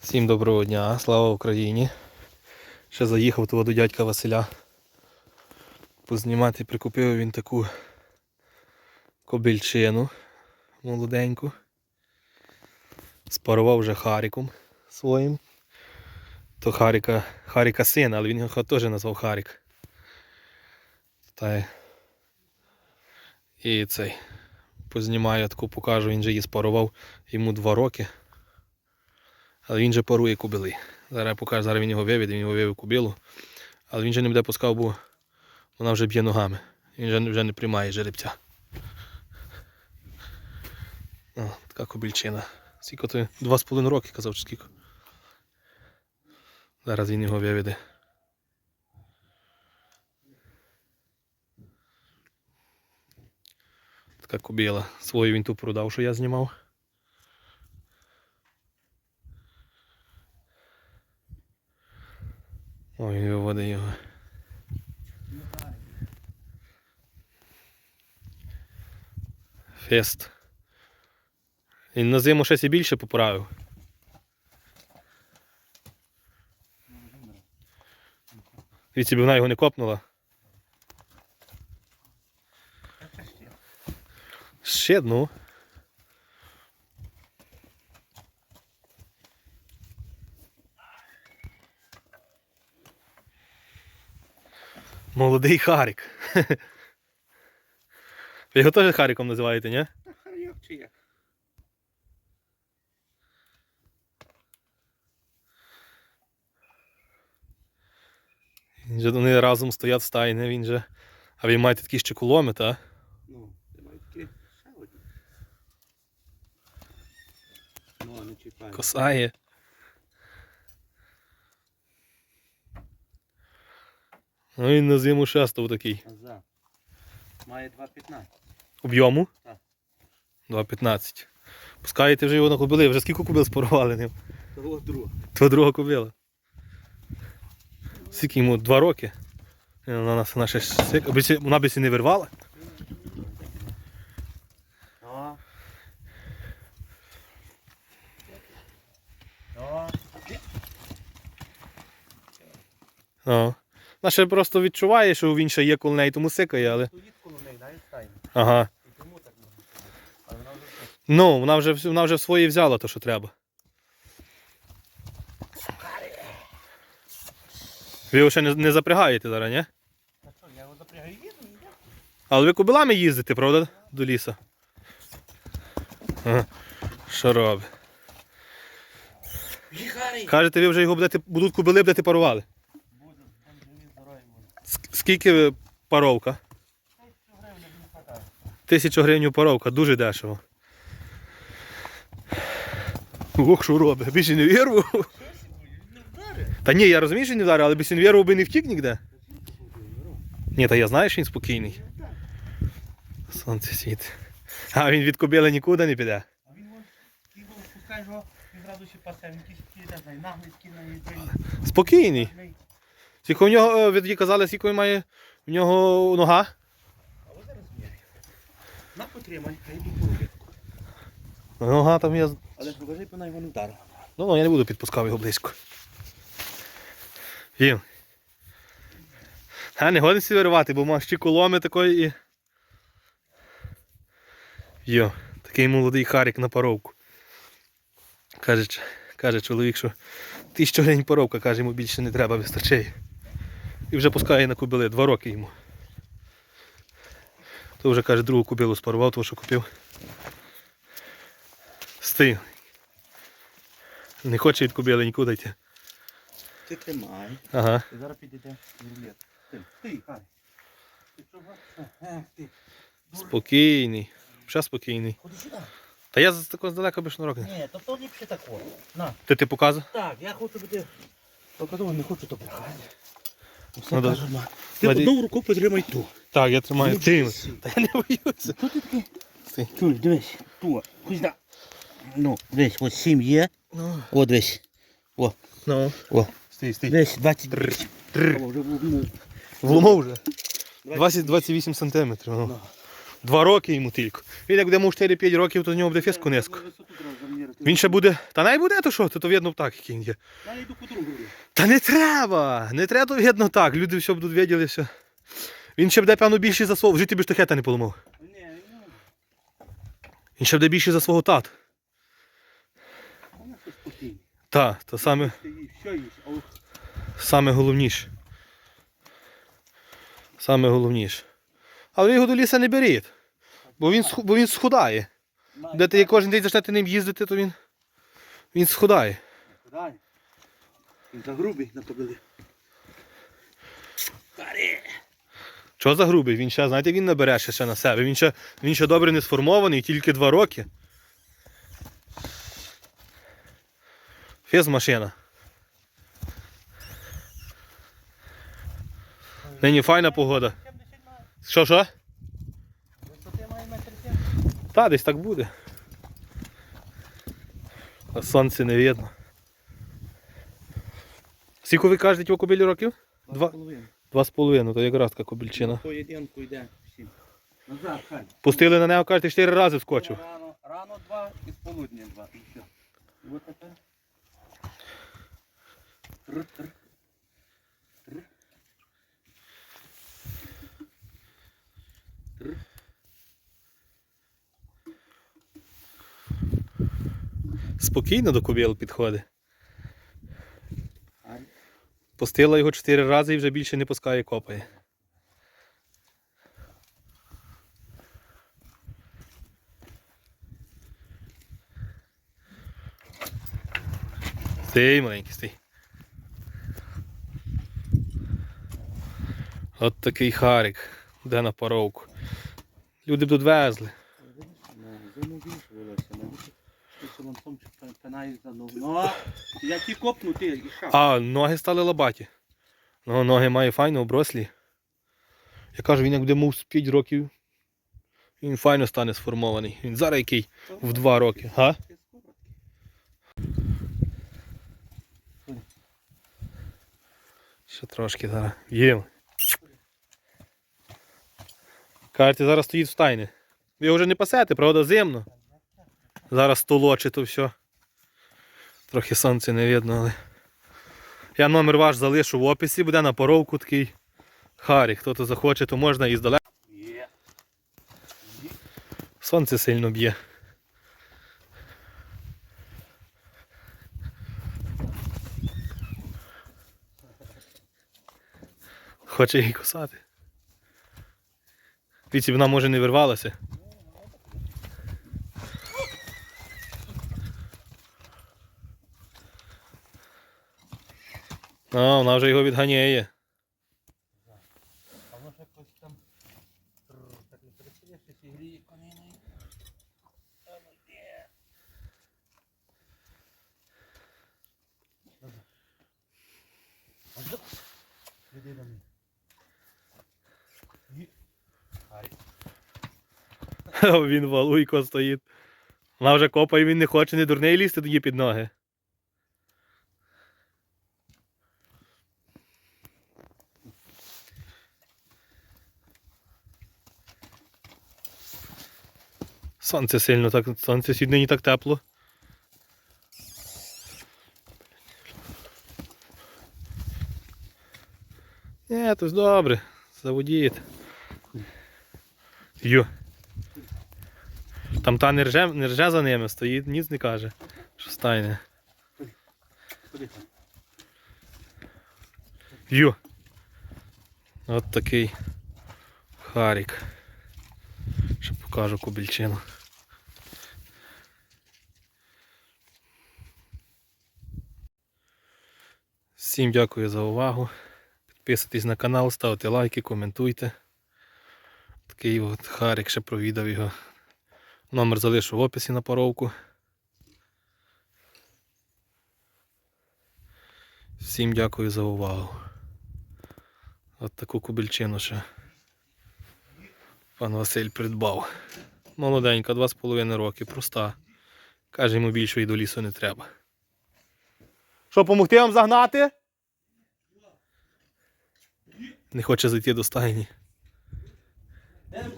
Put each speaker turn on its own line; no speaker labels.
Всім доброго дня, слава Україні. Ще заїхав того до дядька Василя. Познімати прикупив він таку кобильчину молоденьку. Спарував вже Харіком своїм. То Харіка, Харіка син, але він його теж назвав Харік. Та і цей. Познімаю таку покажу, він же її спарував йому два роки. Але він же парує кубили. Зараз я покажу, зараз він його виведе, він його вивів кубилу. Але він же не буде пускав, бо вона вже б'є ногами. Він вже, вже не приймає жеребця. О, така кобільчина. Скільки то? Два з половиною роки казав, чи скільки. Зараз він його виведе. Така кобіла. Свою він ту продав, що я знімав. Ой, він виводить його. Фест. Він на зиму щось і більше поправив. Від вона його не копнула. Ще ну. Молодий Харік. Ви його теж Харіком називаєте, ні?
Та харйок чи як?
Він же вони разом стоять в стайні, він же. А ви маєте такі ще куломи, та?
Ну, ти маєш такі ще одні. Ну, а не чіпай.
Косає. Ну він на зиму шестов такий.
Назад. Має 2,15.
Об'єму?
Так.
2,15. Пускаєте вже його на кобили, вже скільки кобил спорували ним?
Того друга.
То друга кобила. Скільки йому? Два роки. Е, Вона нас сик- аби сі- вона сі не вирвала. Вона ще просто відчуває, що він ще є коло неї, тому сикає, але.
Стоїть коло неї, навіть стайні.
Ага. Ну, вона вже, вона вже в свої взяла то, що треба. Ви його ще не, не запрягаєте зараз, ні?
Та що, я його запрягаю їду і.
Але ви кобилами їздите, правда? До лісу. Ага. Що робить? Кажете, ви вже його будете, будуть кобили, будете парували.
Буде, там живі здорові буде.
Ск- Скільки ви паровка?
Тисячу гривень не хватає.
Тисячу гривень паровка, дуже дешево. Ох, що робить, більше не вірву. Та ні, я розумію, що не вдарив, але без він вірву би не втік ніде. Ні, та я знаю, що він спокійний. Сонце світ. А він від кобили нікуди не піде.
А він його зразу ще пасе, він наглий такий на
Спокійний. Скільки у нього, е, ви тоді казали, скільки має в нього нога?
А ось зараз міряю. На потримай, хай йду рулетку.
Нога там я.
Але покажи, вона його не вдарила.
Ну, ну я не буду підпускав його близько. Їм. А не годин сі виривати, бо мав ще коломи такої і. Йо, такий молодий харік на паровку. Каже, каже чоловік, що тисячу гривень паровка, каже, йому більше не треба, вистачає. І вже пускає на кубили, два роки йому. То вже каже, другу кубилу спарував, того що купив. Стиг. Не хоче від кубили нікуди йти.
Ти тримай.
Ага.
Ти зараз підійде в рулет. Ти, ти, хай. Ти що. Ех, ти.
Спокійний. Ще спокійний.
Ходи сюди.
Та я з такого здалека більше не роки.
Ні, то то ліпше такого. На.
Ти ти показує?
Так, я хочу бути. Показав, не хочу то брехати. Все
Ну, да.
кажу. Ти
Владі-
одну руку потримай ту.
Так, я тримаю. Ти.
всі.
Та я не боюся.
Хто ти такий?
Стій.
Чуєш, дивись, ту, кузьда. Ну, дивись, ось сім є.
Ну.
О, дивись. О,
Ну.
о.
Стій, стій.
Дивись, 20.
Тррр.
О, вже вломив.
Вломов вже. 20-28 сантиметрів. Ну. Два роки йому тільки. Він як буде йому 4-5 років, то з нього буде феску низько. Він ще буде. Та най буде, то що, то, то видно так, який він є.
Я йду по другу.
Та не треба! Не треба, то видно так. Люди все будуть виділи, все. Він ще буде, певно, більший за свого. В житті би штахета не поламав.
Ну,
Він ще буде більший за свого
вона.
Та, то саме, саме головніше. Саме головніше. Але ви його до ліса не беріть. Бо він, бо він схудає. Де ти кожен день зачнете ним їздити, то він. Він схудає.
Він за грубий на. Старі.
Що за грубий? Він ще, знаєте, він набере ще, ще на себе. Він ще, він ще добре не сформований, тільки два роки. Фіз машина. Нині файна погода. Що, що?
Висоти має метр 70.
Та, десь так буде. А сонце не видно. Скільки ви кажете кобилі років? Два.
з половиною.
Два з половиною, то якраз така кобильчина.
Поєдинку йде всім. Назад, хай.
Пустили на нього, кажете, чотири рази вскочив.
Рано, рано два і з полудня два. І все. І от тепер. Тр, тр. Тр. Тр.
Спокійно до кобил підходить. Пустила його чотири рази і вже більше не пускає копає. Стій, маленький, стій. От такий харик, де на паровку. Люди б тут везли.
Пинаєш за. Ну, я ті копну, ти.
А, ноги стали лобаті. Ну, ноги має файно оброслі. Я кажу, він як буде мов з 5 років, він файно стане сформований. Він зараз який в 2 роки. Га? Ще трошки зараз. Їм. Кажете, зараз стоїть в стайні. Ви вже не пасете, правда, зимно. Зараз толочить то все. Трохи сонця не видно, але. Я номер ваш залишу в описі, буде на поровку такий харі. Хто то захоче, то можна і здалека.
Є.
Сонце сильно б'є. Хоче її кусати. Віці вона може не вирвалася. А, вона вже його відганяє.
А може якось там. Так не пересидиш, і гріє коней. А ну що? Іди до мене.
Він валуйко стоїть. Вона вже копає, він не хоче, не дурний лізти тоді під ноги. Сонце сильно так, сонце сьогодні не так тепло. Ні, то ж добре, заводіть. Ю. Там та не рже, не рже за ними, стоїть, ніц не каже. Що стайне. Ю. От такий харік. Ще покажу кобільчину. Всім дякую за увагу. Підписуйтесь на канал, ставте лайки, коментуйте. Такий от харік ще провідав його. Номер залишу в описі на поровку. Всім дякую за увагу. От таку кубельчину ще пан Василь придбав. Молоденька, 2,5 роки, проста. Каже, йому більше і до лісу не треба. Що, помогти вам загнати? Не хоче зайти до стайні.
Де ж?